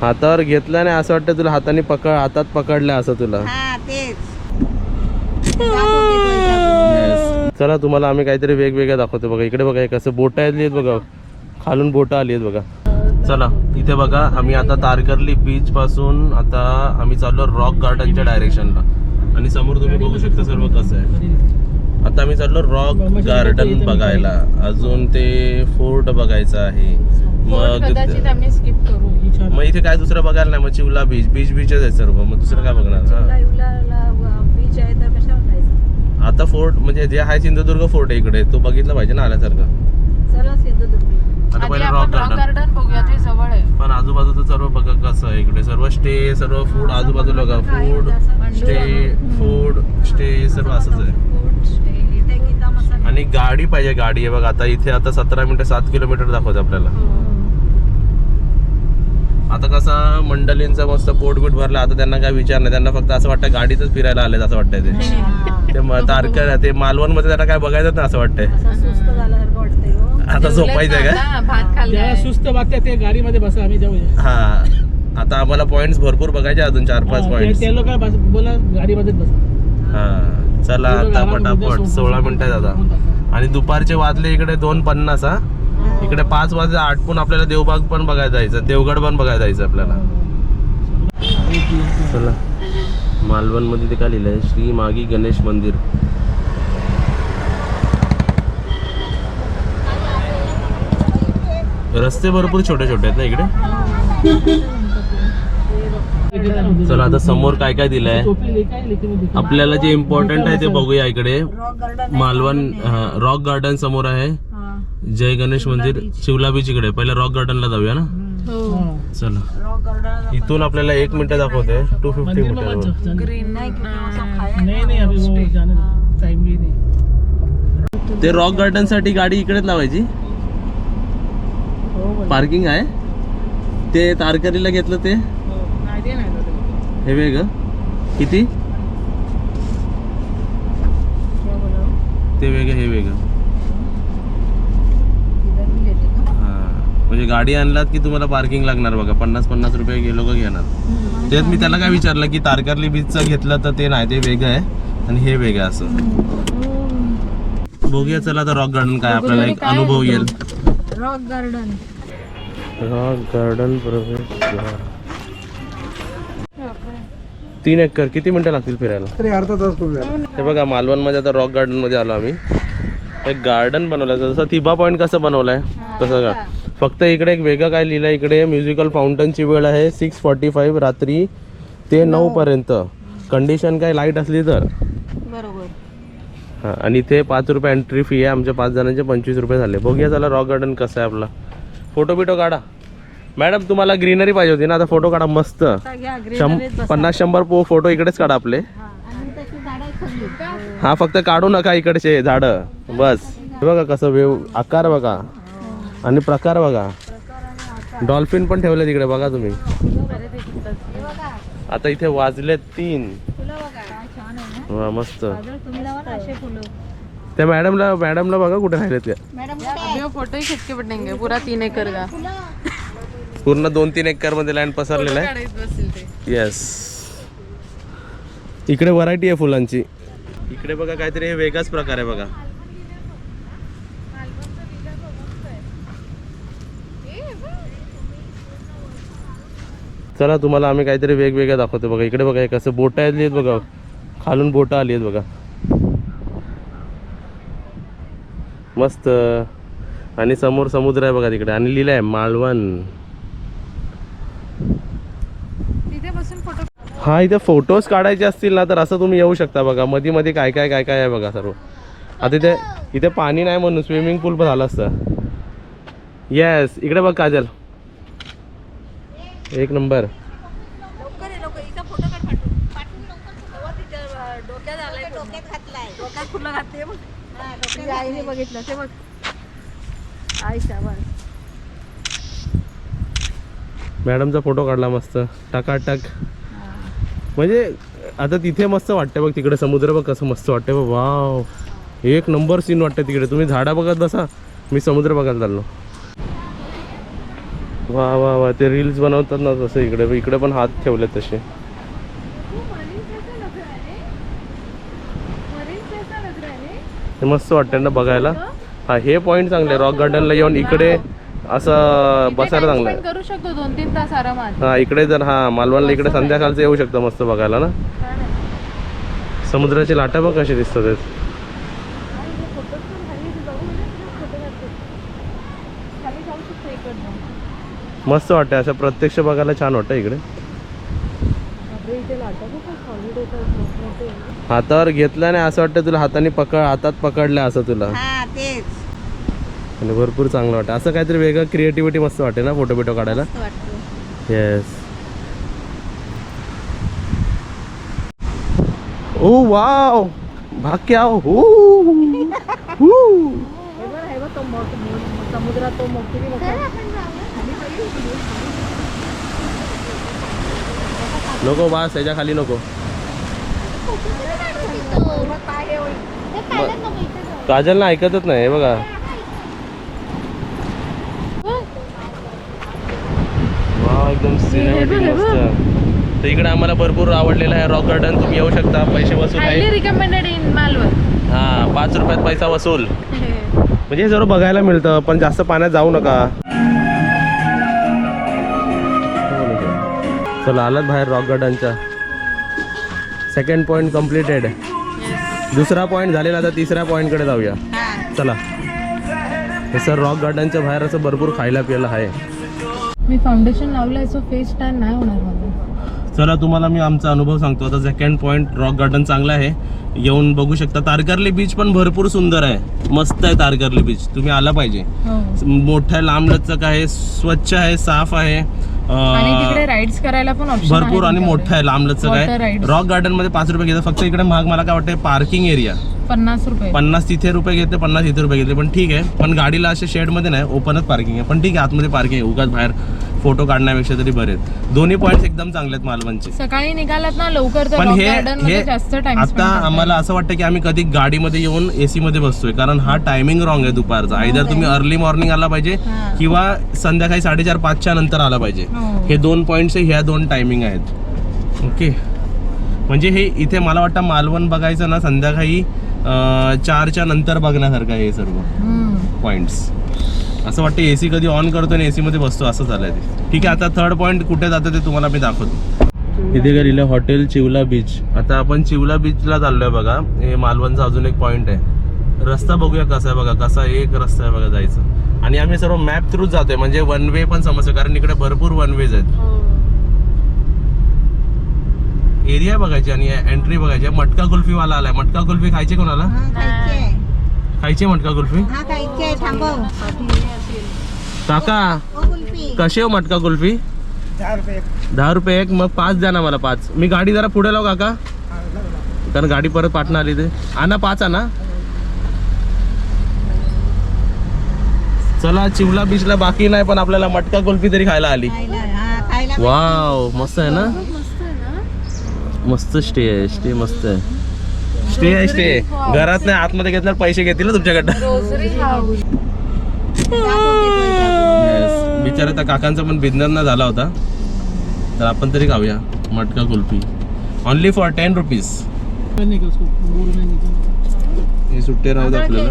हातावर घेतला नाही असं वाटतं तुला हाताने पकड हातात पकडलं असं तुला. हा तेच. चला तुम्हाला आम्ही काहीतरी वेगवेगळं दाखवतो बघा. इकडे बघा हे कसं बोट आहेत बघा. खालून बोटं आली आहेत बघा. चला इथे बघा आम्ही आता तारकर्ली बीच पासून आता आम्ही चाललो रॉक गार्डनच्या डायरेक्शनला आणि समोर तुम्ही बघू शकता सर्व कसं आहे. आता आम्ही चाललो रॉक गार्डन बघायला. अजून ते फोर्ट बघायचं आहे. मग मग इथे काय दुसरं बघायला नाही मग चिवला बीच बीच बीचच आहे सर्व. मग दुसरं काय बघणार? हा. बीच आहे तर कशावर जायचं? आता फोर्ट म्हणजे जे आहे सिंधुदुर्ग फोर्ट आहे इकडे तो बघितला पाहिजे ना आल्यासारखं. चला सिंधुदुर्ग. आता आधी पहिले आपण रॉक रॉक गार्डन गार्डन बघूया ते जवळ आहे. पण आजूबाजूचं सर्व बघा कसं आहे इकडे. सर्व स्टे सर्व फूड आजूबाजूला बघा फूड स्टे फूड स्टे सर्व असंच आहे. फूड स्टे इथे गीता मसाला. आणि गाडी पाहिजे गाडी आहे बघा. आता इथे आता सतरा मिनिटं सात किलोमीटर दाखवते आपल्याला. आता कसं मंडलींचा मस्त पोटबीट भरला आता त्यांना काय विचार नाही. त्यांना फक्त असं वाटतं गाडीतच फिरायला आले असं वाटतंय ते. ते म- तारकर ते मालवणमध्ये त्यांना काय बघायचं नाही असं वाटतंय. हो. आता झोपायचंय का? सुस्त वाटते ते गाडीमध्ये बसा आम्ही जाऊया. हा. आता आम्हाला पॉइंट्स भरपूर बघायचे अजून चार पाच ते- पॉइंट ते लोक बोला गाडीमध्येच बसा. हा. चला आता पटापट. सोळा मिनिटं आता. आणि दुपारचे वाजले इकडे दोन पन्नास हा. इकडे पाच वाजता आटपून आपल्याला देवबाग पण बघायला जायचं देवगड पण बघायला जायचं आपल्याला. चला. मालवणमध्ये ते काय लिहिलंय? श्री मागी गणेश मंदिर. रस्ते भरपूर छोटे छोटे आहेत ना इकडे? चला आता समोर काय काय दिलंय? आपल्याला जे इम्पॉर्टंट आहे ते बघूया इकडे. मालवण रॉक गार्डन समोर आहे. जय गणेश मंदिर शिवला बीच इकडे. पहिला रॉक गार्डनला जाऊया ना? हो. चला. इथून आपल्याला एक मिनिट दाखवते. टू फिफ्टी मीटर ते रॉक गार्डनसाठी गाडी इकडेच लावायची. पार्किंग आहे. ते तारकरीला घेतलं ते. हे वेग किती? ते वेग हे वेग हा म्हणजे गाडी आणलात की तुम्हाला पार्किंग लागणार बघा. पन्नास पन्नास रुपये गेलो का घेणार. तेच मी त्याला काय विचारलं की तारकर्ली बीचचं घेतलं तर ते नाही ते वेगळं आहे. आणि हे वेगळं आहे असं. बघूया चला आता रॉक गार्डन काय आपल्याला एक अनुभव येईल. रॉक गार्डन रॉक गार्डन प्रवेश तीन एकर किती मिनिटं लागतील फिरायला? तरी अर्धा तास करूया हे बघा मालवणमध्ये आता रॉक गार्डनमध्ये आलो आम्ही. एक गार्डन बनवलं जसं थिबा पॉईंट कसं बनवलंय तसं का? फक्त इकडे एक वेगळं काय लिहिलं इकडे म्युझिकल फाउंटनची वेळ आहे सिक्स फॉर्टी फाईव्ह रात्री ते नऊ. पर्यंत. कंडिशन काय लाइट असली तर. बरोबर. हां आणि इथे पाच रुपये एंट्री फी आहे. आमच्या पाच जणांचे पंचवीस रुपये झाले. बघूया चला रॉक गार्डन कसं आहे आपला. फोटो बिटो काढा. मॅडम तुम्हाला ग्रीनरी पाहिजे होती ना? आता फोटो काढा मस्त. शं पन्नास शंभर पो फोटो इकडेच काढा आपले. हा फक्त काढू नका इकडचे झाडं. बस. बघा कसं वेव आकार बघा. आणि प्रकार बघा. डॉल्फिन पण ठेवले तिकडे बघा तुम्ही. आता इथे वाजले तीन. वा मस्त. त्या मॅडमला मॅडमला बघा कुठे राहिलेत त्या फोटो ही खिंच पुरा तीन एकर का पूर्ण दोन तीन एकरमध्ये लँड पसरलेला आहे. येस इकडे व्हरायटी आहे फुलांची. इकडे बघा काहीतरी हे वेगळाच प्रकार आहे बघा. चला तुम्हाला आम्ही काहीतरी वेगवेगळं दाखवतो बघा. इकडे बघा हे कसं बोटं आहेत बघा. खालून बोटं आली आहेत बघा. मस्त. आणि समोर समुद्र आहे बघा तिकडे. आणि लिहिलं आहे मालवण. हा इथे फोटोज काढायचे असतील ना तर असं तुम्ही येऊ शकता बघा. मध्ये मध्ये काय काय काय काय आहे बघा सर्व. आता इथे इथे पाणी नाही म्हणून स्विमिंग पूल पण झालं असतं. येस इकडे बघ काजल. एक नंबर लवकर ये लवकर हिचा फोटो काढ पाठवून पाठवून लवकर तेव्हा तिच्या अं, डोक्यात आलाय डोक्यात फुलं घातले बघ. तुझ्या आईने बघितलं ते बघ. आई शाबास मॅडमचा फोटो काढला मस्त. टाकाटाक. म्हणजे आता तिथे मस्त वाटतं बघ तिकडे समुद्र बघ कसं मस्त वाटतं बघ. वाव. एक नंबर सीन वाटतं तिकडे. तुम्ही झाडा बघत बसा. मी समुद्र बघायला चाललो. वा वा वा ते रील्स बनवतात ना तसं इकडे. इकडे पण हात ठेवले तसे. हे मस्त वाटतं ना बघायला. हा हे पॉईंट चांगले रॉक गार्डनला येऊन इकडे असं बसायला चांगलं आहे. करू शकतो दोन तीन तास आरामात. हा इकडे जर हा मालवणला इकडे संध्याकाळचं येऊ शकतं मस्त बघायला ना. समुद्राची लाटा बघ कशी दिसतात आहेत. मस्त वाटतं असं प्रत्यक्ष बघायला छान वाटतं इकडे. हातावर घेतला नाही असं वाटतं तुला हाताने पकड हातात पकडलं असं तुला. हा तेच. आणि भरपूर चांगलं वाटतं. असं काहीतरी वेगळं क्रिएटिव्हिटी मस्त वाटते ना फोटो बिटो काढायला? वाटतं. येस ओ वाव भाग के आओ हो हू. समुद्रात तो मोठी नको बास याच्या खाली नको. काजल ना ऐकतच नाही हे बघा. वा एकदम सिनेमॅटिक मस्त. तर इकडे आम्हाला भरपूर आवडलेलं आहे रॉक गार्डन तुम्ही येऊ शकता पैसे वसूल हायली आहे रिकमेंडेड इन मालवण हा पाच रुपयात पैसा वसूल. म्हणजे सर्व बघायला मिळतं पण जास्त पाण्यात जाऊ नका. चला आलात बाहेर रॉक गार्डनच्या सेकंड पॉईंट कम्प्लिटेड दुसरा पॉईंट झालेला आता तिसऱ्या पॉईंटकडे जाऊया. चला. हे सर रॉक गार्डनच्या बाहेर असं भरपूर खायला प्यायला आहे. मी फाउंडेशन लावलंय सो फेस टॅन नाही होणार मला. चला तुम्हाला मी आमचा अनुभव सांगतो. आता सेकंड पॉईंट रॉक गार्डन चांगलं आहे. येऊन बघू शकता. तारकर्ली बीच पण भरपूर सुंदर आहे. मस्त आहे तारकर्ली बीच तुम्ही आला पाहिजे. हो. मोठ्या लांब लचक आहे स्वच्छ आहे साफ आहे. राईड्स करायला पण भरपूर आणि मोठं आहे लांब लचक आहे. रॉक गार्डनमध्ये पाच रुपये घेतात. फक्त इकडे महाग मला काय वाटतं पार्किंग एरिया पन्नास रुपये. पन्नास तिथे रुपये घेतले पन्नास इथे रुपये घेतले. पण ठीक आहे. पण गाडीला असे शेडमध्ये नाही. ओपनच पार्किंग आहे. पण ठीक आहे आतमध्ये पार्किंग आहे. उगाच बाहेर फोटो काढण्यापेक्षा तरी बरे आहेत. दोन्ही पॉईंट एकदम चांगले आहेत मालवणचे. सकाळी निघालात ना लवकर पण हे हे मध्ये जास्त टाइम आता आम्हाला असं वाटतं की आम्ही कधी गाडीमध्ये येऊन एसी मध्ये बसतोय. कारण हा टायमिंग रॉंग आहे दुपारचा. आयदर तुम्ही अर्ली मॉर्निंग आला पाहिजे किंवा संध्याकाळी साडेचार पाचच्या नंतर आला पाहिजे. हो. हे दोन पॉईंट्स ह्या दोन टायमिंग आहेत. ओके म्हणजे हे इथे मला वाटतं मालवण बघायचं ना संध्याकाळी चारच्या नंतर बघण्यासारखं हे सर्व पॉईंट्स असं वाटतं ए सी कधी ऑन करतो आणि AC मध्ये बसतो असं झालंय ते. ठीक आहे आता थर्ड पॉईंट कुठे जातं ते तुम्हाला मी दाखवतो. इथे काय लिहिलं हॉटेल चिवला बीच आता आपण चिवला बीचला चाललोय बघा. हे मालवणचा अजून एक पॉईंट आहे. रस्ता बघूया कसा आहे बघा. कसा एक रस्ता आहे बघा जायचं. आणि आम्ही सर्व मॅप थ्रूच जातोय. म्हणजे वन वे पण समजतं कारण इकडे भरपूर वन वेज आहेत. एरिया बघायची आणि एंट्री बघायची. मटका कुल्फीवाला आलाय. मटका कुल्फी खायची कोणाला? खायची मटका कुल्फी हा खायचे थांबव. काका ओ कुल्फी कशी हो मटका कुल्फी दहा रुपये एक. मग पाच द्या ना मला पाच. मी गाडी जरा पुढे लाव काका. कारण गाडी परत पाठणं आली ते. आणा पाच आणा. चला चिवला बीचला बाकी नाही पण आपल्याला मटका कुल्फी तरी खायला आली. खायला हा खायला वाव मस्त आहे ना? मस्त स्टे आहे स्टे मस्त आहे. स्टे आहे स्टे घरात नाही आतमध्ये घेतल्यावर पैसे घेतील ना तुमच्याकडनं. बिचारा त्या काकांचा पण बिझनेस ना झाला होता. तर आपण तरी खाऊया. Matka kulfi. Only for ten rupees हे सुट्टे राहू दे आपल्याला.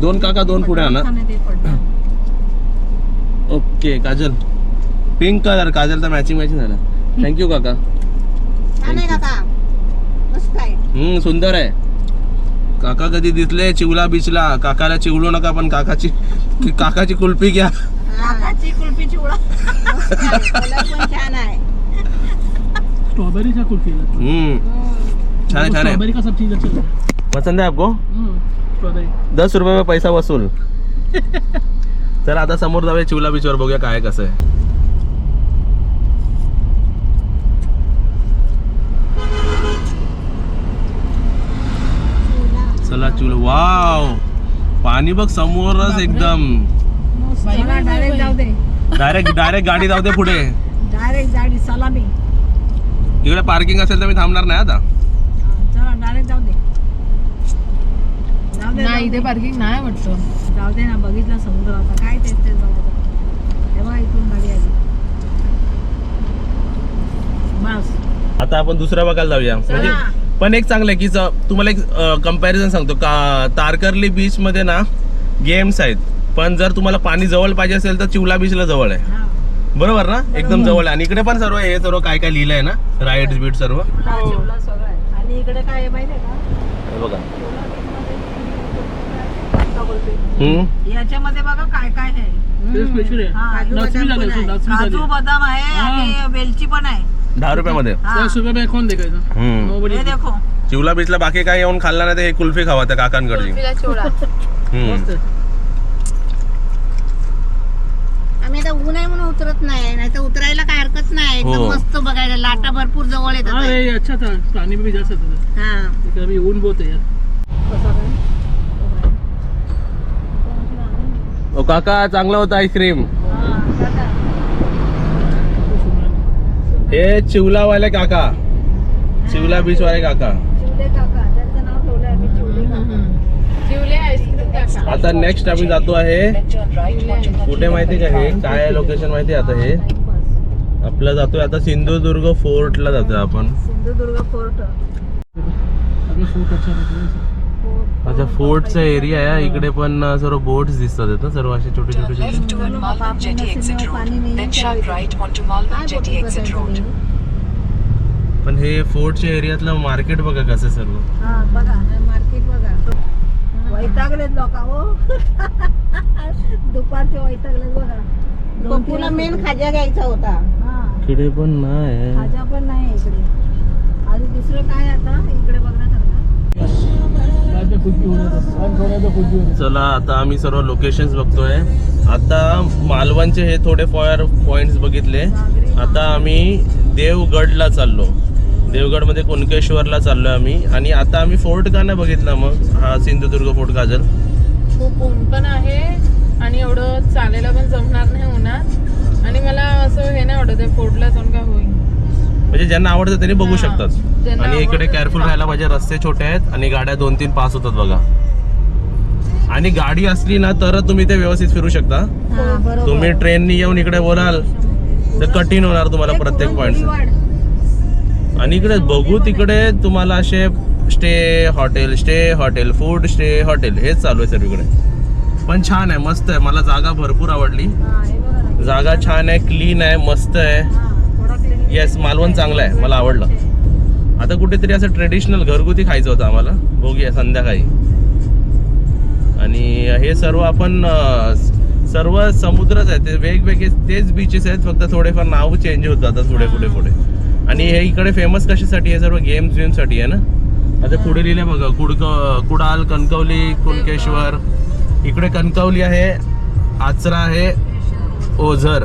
दोन. काका दोन पुढे आणा. Okay kajal pink colour kajal. तर मॅचिंग मॅचिंग झाला. थँक्यू काका. छान आहे काका मस्त आहे. हम्म सुंदर आहे. काका कधी दिसले चिवला बीचला? काकाला चिवलू नका पण काकाची काकाची कुल्फी घ्या. काकाची कुल्फी चिवडा मस्त आहे. कलर पण छान आहे. स्ट्रॉबेरी का कुल्फी है हम्म. छान आहे छान आहे. स्ट्रॉबेरी का सब चीज अच्छा लगता है पसंद है आपको? हम्म, स्ट्रॉबेरी दस रुपये में पैसा वसूल. तर आता समोर जाऊया चिवला बीचवर बघूया काय कसं आहे. चला. चिवला वाव. पाणी बघ समोरच एकदम. चला डायरेक्ट जाऊ दे. डायरेक्ट डायरेक्ट गाडी जाऊ दे पुढे. डायरेक्ट जाडी सलामी इकडे पार्किंग असेल तर मी थांबणार नाही आता. चला डायरेक्ट जाऊ दे. जाऊ जाऊ दे नाही इथे पार्किंग नाही वाटतं. जाऊ दे ना बघितलं समुद्र आता. काय तेच गाडी आली. बस. आता आपण दुसऱ्या बघायला जाऊया. म्हणजे पण एक चांगलं आहे की तुम्हाला एक कंपॅरिझन सांगतो. का तारकर्ली बीच मध्ये ना गेम्स आहेत. पण जर तुम्हाला पाणी जवळ पाहिजे असेल तर चिवला बीचला जवळ आहे. हा. बरोबर ना? एकदम जवळ आहे. आणि इकडे पण सर्व हे सर्व काय काय लिहिलंय ना? राईड्स बीट सर्व. चिवला चिवला सगळं आहे. आणि इकडे काय आहे माहिती आहे का? हे बघा. याच्यामध्ये बघा काय काय आहे. हा. काजू बदाम आहे आणि वेलची पण आहे. दहा रुपयामध्ये. हा. दस रुपये में कौन देगा इधर? हम्म. Nobody. हे देखो। चिवला बीचला बाकी काय येऊन खाल्ला नाही तर हे कुल्फी खावा त्या काकांकडची कुल्फीला चिवडा. हम्म. मस्त. आहे. आम्ही आता ऊन आहे म्हणून उतरत नाही. नाही तर उतरायला काय हरकत नाही. एकदम हो. मस्त बघायला. लाटा भरपूर जवळ येतात हाँ ये अच्छा था पानी में भी जा सकते थे हा. लेकिन अभी ऊन बहुत है यार. कसं काय ओ काका चांगला होता आईस्क्रीम. हा, काका. हे चिवलावाले काका. चिवला बीच वाले काका. आता नेक्स्ट आम्ही जातो आहे. कुठे माहिती का हे? काय लोकेशन माहिती आता हे. आपलं जातोय आता सिंधुदुर्ग फोर्टला जातोय आपण. सिंधुदुर्ग फोर्ट. अच्छा फोर्टचा एरिया आहे. इकडे पण सर्व बोट्स दिसतात आहेत ना सर्व असे छोटे छोटे छोटे. पण हे फोर्टच्या एरियातलं मार्केट बघा कसं सर्व. हा बघा. मार्केट बघा. वैतागलेत लोक हो दुपारचे वैतागलेत बघा. पप्पूला मेन खाजा घ्यायचा होता. हा. इकडे पण नाही. खाजा पण नाही इकडे. आणि दुसरं काय आता? इकडे बघण्यासारखं चला आता आम्ही सर्व लोकेशन्स बघतोय. आता मालवणचे हे थोडे फायर पॉइंट्स बघितले. आता आम्ही देवगडला चाललो. देवगडमध्ये कुणकेश्वरला चाललोय आम्ही. आणि आता आम्ही फोर्ट का नाही बघितला मग. हा सिंधुदुर्ग फोर्ट काजल खूप ऊन पण आहे. आणि एवढं चालायला पण जमणार नाही उन्हात. आणि मला असं हे नाही आवडत फोडला जाऊन काय होईल म्हणजे ज्यांना आवडतं त्यांनी बघू. शकतात. आणि इकडे केअरफुल राहायला पाहिजे. रस्ते छोटे आहेत आणि गाड्या दोन तीन पास होतात बघा. आणि गाडी असली ना तरच तुम्ही ते व्यवस्थित फिरू शकता. हा बरोबर. तुम्ही ट्रेननी येऊन इकडे बोलाल तर कठीण होणार तुम्हाला प्रत्येक पॉइंट आणि इकडे बघू तिकडे तुम्हाला असे stay hotel stay hotel food stay hotel हेच चालू आहे सर्वीकडे पण छान आहे मस्त आहे. मला जागा भरपूर आवडली. जागा छान आहे क्लीन आहे मस्त आहे. येस मालवण चांगलं आहे मला आवडलं. आता कुठेतरी असं ट्रेडिशनल घरगुती खायचं होतं आम्हाला. बघूया संध्याकाळी. आणि हे सर्व आपण सर्व समुद्रच आहे ते वेगवेगळे तेच बीचेस आहेत. फक्त थोडेफार नाव चेंज होत जातात पुढे पुढे पुढे. आणि हे इकडे फेमस कशासाठी? आहे सर्व गेम्स वेम्ससाठी आहे ना? आता पुढे लिहिले बघा कुडक कुडाल कणकवली कुणकेश्वर. इकडे कणकवली आहे आचरा आहे ओझर.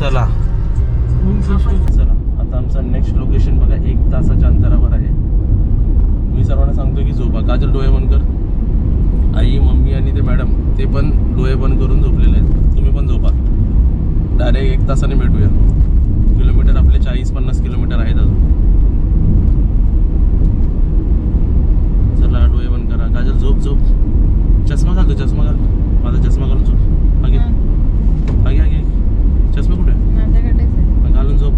चला. चला आता आमचं नेक्स्ट लोकेशन बघा एक तासाच्या अंतरावर आहे. मी सर्वांना सांगतो की झोपा. काजल डोळे बंद कर. आई मम्मी आणि ते मॅडम ते पण डोळे बंद करून झोपलेले आहेत. तुम्ही पण झोपा. डायरेक्ट एक तासाने भेटूया. किलोमीटर आपले चाळीस पन्नास किलोमीटर आहेत अजून. चला डोळे बंद करा. काजल झोप झोप. चष्मा घाल तू चष्मा घाल. माझा चष्मा घालून झोप. आगे आगे आगे चष्मा कुठे? आहे? घालून झोप.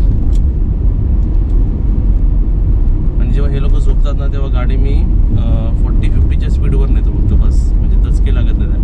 आणि जेव्हा हे लोक झोपतात ना तेव्हा गाडी मी फोर्टी फिफ्टीच्या स्पीडवर नेतो फक्त बस. म्हणजे दचके लागत नाही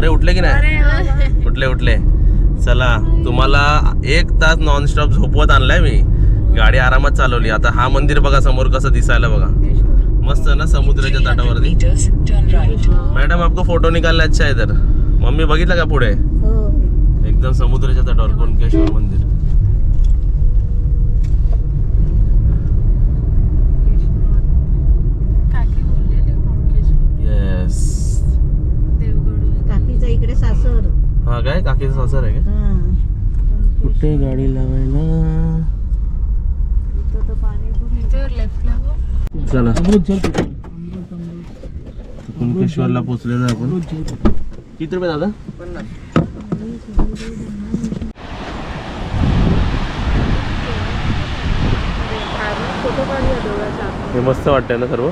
अरे उठले की नाही? उठले उठले. चला तुम्हाला एक तास नॉनस्टॉप झोपवत आणलाय मी. गाडी आरामात चालवली. आता हा मंदिर बघा समोर कसं दिसायला बघा. मस्त ना समुद्राच्या तटावरती. मॅडम आपको फोटो निकालना अच्छा है इधर मम्मी बघितलं का पुढे? हो. एकदम समुद्राच्या तटावर कोणकेश्वर मंदिर. येस इकडे सासर. हा काय? काकीचं सासर आहे का? हा. कुठे गाडी लावायला? बघ. चला. कुणकेश्वरला पोहोचलेलो आहे आपण. किती रुपये दादा? हे मस्त वाटतंय ना सर्व?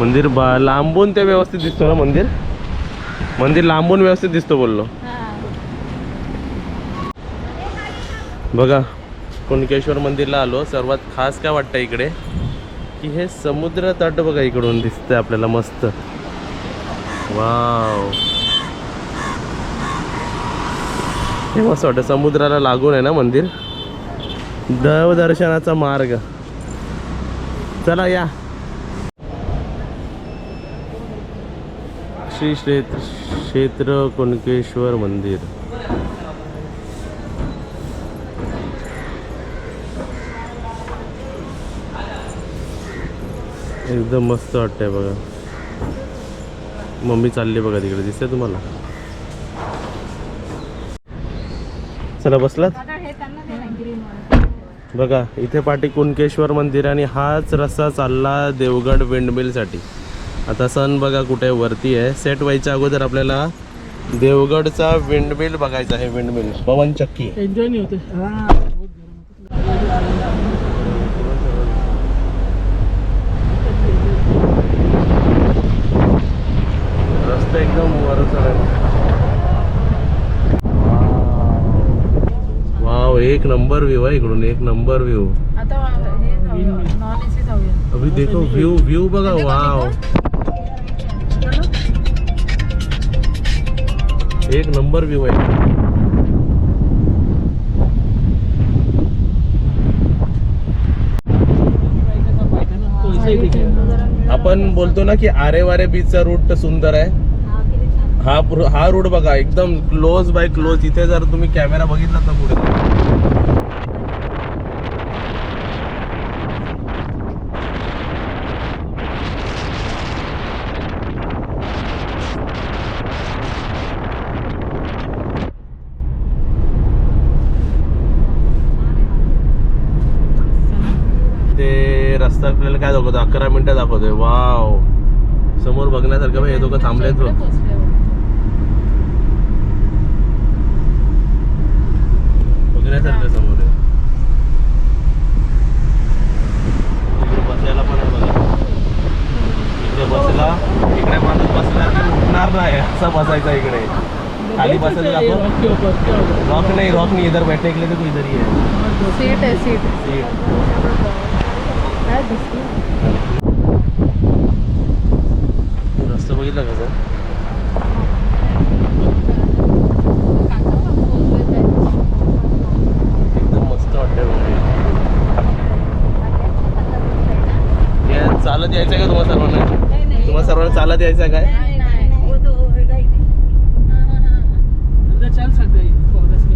मंदिर बा लांबून ते व्यवस्थित दिसतो ना मंदिर? मंदिर लांबून व्यवस्थित दिसतो बोललो. बघा कुणकेश्वर मंदिरला आलो. सर्वात खास काय वाटतं इकडे? की हे समुद्र तट बघा इकडून दिसतंय आपल्याला मस्त. वाव. हे मस्त वाटतं समुद्राला लागून आहे ना मंदिर? देवदर्शनाचा मार्ग. चला या. श्री क्षेत्र क्षेत्र कुणकेश्वर मंदिर. एकदम मस्त वाटतंय बघा. मम्मी चालली बघा तिकडे दिसते तुम्हाला? चला बसलात? बघा इथे पाठी कुणकेश्वर मंदिर आणि हाच रस्ता चालला देवगड विंडमिलसाठी आता सण बघा कुठे वरती आहे. सेट व्हायच्या अगोदर आपल्याला देवगडचा विंडमिल बघायचा आहे विंडमिल पवन चक्की. एन्जॉय नाही होते. रस्ता एकदम वाव एक नंबर व्ह्यू आहे इकडून एक नंबर व्ह्यू हे अभि देखो व्यू व्यू बघा. वाव एक नंबर व्यू आहे. आपण बोलतो ना की आरे वारे बीचचा रूट सुंदर आहे. हा हा रूट बघा एकदम क्लोज बाय क्लोज इथे जर तुम्ही कॅमेरा बघितला तर पुढे ते रस्ता आपल्याला काय दाखवतो? अकरा मिनिटं दाखवतोय. वाव. समोर बघण्यासारखं बघ, हे दोघं थांबलेत बघ. बघण्यासारखं समोर आहे. इकडे बसायला पण आहे बघा. इकडे बसला इकडे माणूस बसला की उठणार नाही. असा बसायचा इकडे. खाली दाखव. रॉक नाही रॉक नाही. इधर बैठने के लिए तो इधर ही है सीट आहे. सीट सीट रस्ता बघितला का सर? एकदम मस्त वाटतंय चालत यायचं का तुम्हाला सर्वांना? तुम्हाला सर्वांना चालत यायचं आहे काय अंदर चल सकते हैं फॉरेस्ट के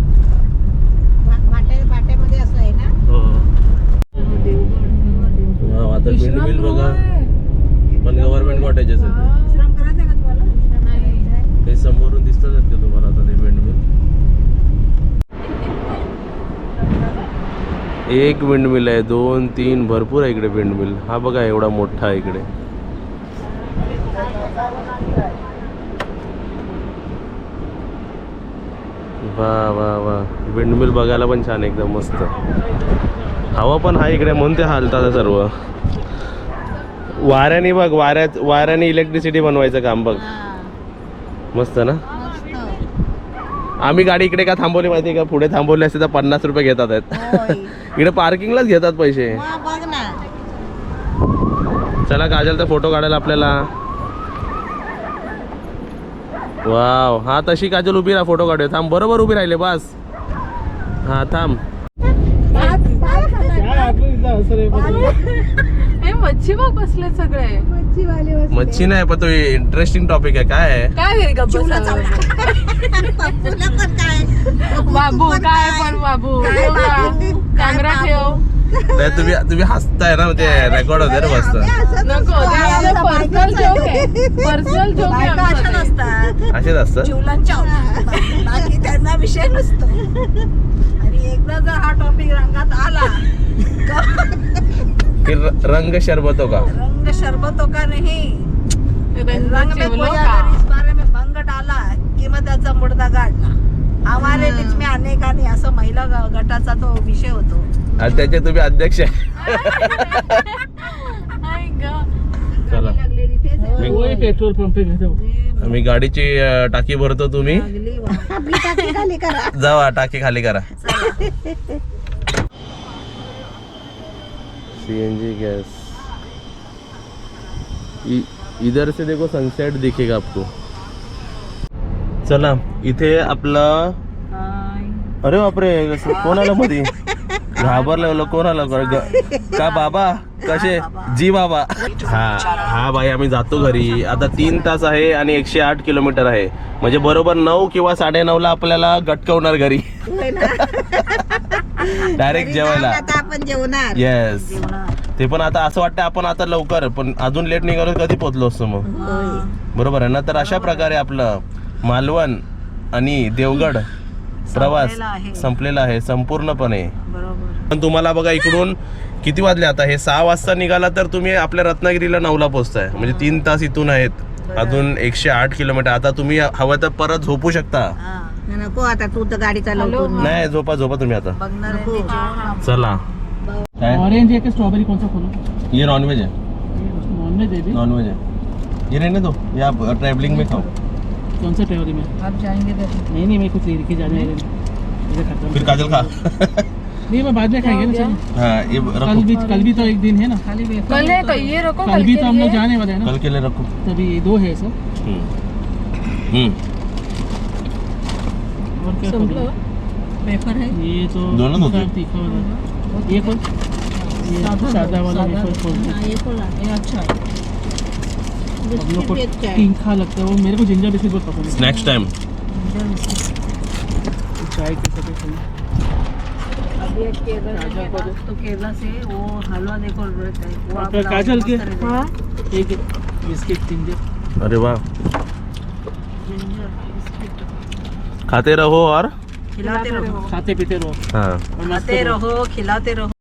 वाटे वाट्यामध्ये असं आहे ना हो वाव, आता बिल बिल बघा पण गव्हर्नमेंट कॉटेजेस आहेत विश्राम करायचा का तुम्हाला ते समोरून दिसतात आहेत का तुम्हाला आता ते विंडमिल एक विंडमिल आहे. दोन तीन भरपूर आहे इकडे विंडमिल हा बघा एवढा मोठा आहे इकडे. वा वा वा. विंडमिल बघायला पण छान एकदम मस्त. हवा पण हा इकडे म्हणून ते हालतात सर्व. वाऱ्याने बघ वाऱ्यात वाऱ्याने इलेक्ट्रिसिटी बनवायचं काम बघ. मस्त ना? आम्ही गाडी इकडे का थांबवली माहिती आहे का पुढे थांबवली असते तर पन्नास रुपये घेतात आहेत. इकडे पार्किंगलाच घेतात पैसे मग बघ ना चला काजलचा फोटो काढायला आपल्याला वाव हा तशी काजल उभी राहा फोटो काढूया थांब बरोबर उभी राहिले बस हा थांब बघ. मच्छी बसले सगळे. मच्छी नाही पण तो इंटरेस्टिंग टॉपिक आहे. काय आहे? काय घरी गप्प बसावं? पप्पूला पण काय? बाबू काय पण बाबू? ठेव ना. कॅमेरा ठेव. नाही, तुम्ही तुम्ही हसताय ना ते रेकॉर्ड होते ना मस्त. नको पर्सनल जोक आहे. पर्सनल जोक आहे बायका अशा आमचा ते. नसतात असेच असतं जीवलांच्या बाकी त्यांना विषय नसतो. आणि एकदा जर हा टॉपिक रंगात आला की र- रंग शरबतो का? रंग शरबतो का नाही? रंग रंग में कोई का? अगर इस बारे में भंग डाला कि मग त्याचा मुडदा गाडला. हमारे बीच में आने का नाही असं महिला ग- गटाचा तो विषय होतो. आणि त्याचे तुम्ही अध्यक्ष आहे. आई ग. चला. लागलेली तेच आहे. वो एक पेट्रोल पंप पे घेतो आम्ही गाडीची अं, टाकी भरतो तुम्ही. लागली वा. मी टाकी खाली करा. खाली करा सीएनजी गैस इधर से देखो सनसेट दिखेगा आपको। चला इथे आपलं अरे बापरे कसं- कोण आलं मध्ये घाबरलं कोण आलं? ग- का बाबा? कसे? जी बाबा. हा हा बाई आम्ही जातो घरी. आता तीन तास आहे आणि एकशे आठ किलोमीटर आहे. म्हणजे बरोबर नऊ किंवा साडे ला आपल्याला गटकवणार घरी. डायरेक्ट जेवायला. आता आपण जेवणार. येस ते पण आता असं वाटतं आपण आता लवकर पण अजून लेट निघालो कधी पोहोचलो असतो मग. बरोबर आहे ना? तर अशा प्रकारे आपलं मालवण आणि देवगड प्रवास संपलेला आहे. संपूर्णपणे. बरोबर. पण तुम्हाला बघा इकडून किती वाजले आता? हे सहा वाजता निघाला तर तुम्ही आपल्या रत्नागिरीला नऊला पोहोचताय. म्हणजे तीन तास इथून आहेत. अजून एकशे आठ किलोमीटर. आता तुम्ही हवं तर परत झोपू शकता. हा. नको आता तू तर गाडी चालवतो नाही झोपा झोपा तुम्ही आता. बघणार आहे ते जेवण चला. काय? ऑरेंज है कि स्ट्रॉबेरी कौन सा खोलो? ये नॉनव्हेज है नॉन वेज है भी नॉनव्हेज है ये रहने दो या ट्रैवलिंग में खाओ. कौन सा ट्रेवरी में आप जाएँगे तो. नहीं नहीं मैं कुछ लेके जाने वाले नहीं। इधर फिर काजल खा. नहीं मैं बाद में खाएँगे ना चलो। हाँ ये कल रखो. भी कल भी तो एक दिन है ना। खाली वेफर कल है तो ये रखो कल भी तो हम लोग जाने वाले हैं ना। कल के लिए रखो। तभी ये दो है सर हम्म। हम्म। क्या संपलं? करूँ? वेफर है। ये तो दोनों होते तीखा तीखा वाला ये कौन? ये सादा वाला वेफर खोल हाँ, ये खोला ये अच्छा। है हम लोग को भी अच्छा है। तीखा लगता है वो मेरे को जिंजर बिस्किट बहुत पसंद स्नैक्स टाइम है चाय के साथ खाना। अभी एक केरला से गया था, तो केरला से वो हलवा देखो रहता है। वो आपका आप काजल के? मस्त रहता है। एक बिस्किट जिंजर अरे वाह। जिंजर बिस्किट खाते रहो और खिलाते रहो। खाते पीते रहो। हाँ। खाते रहो खिलाते रहो।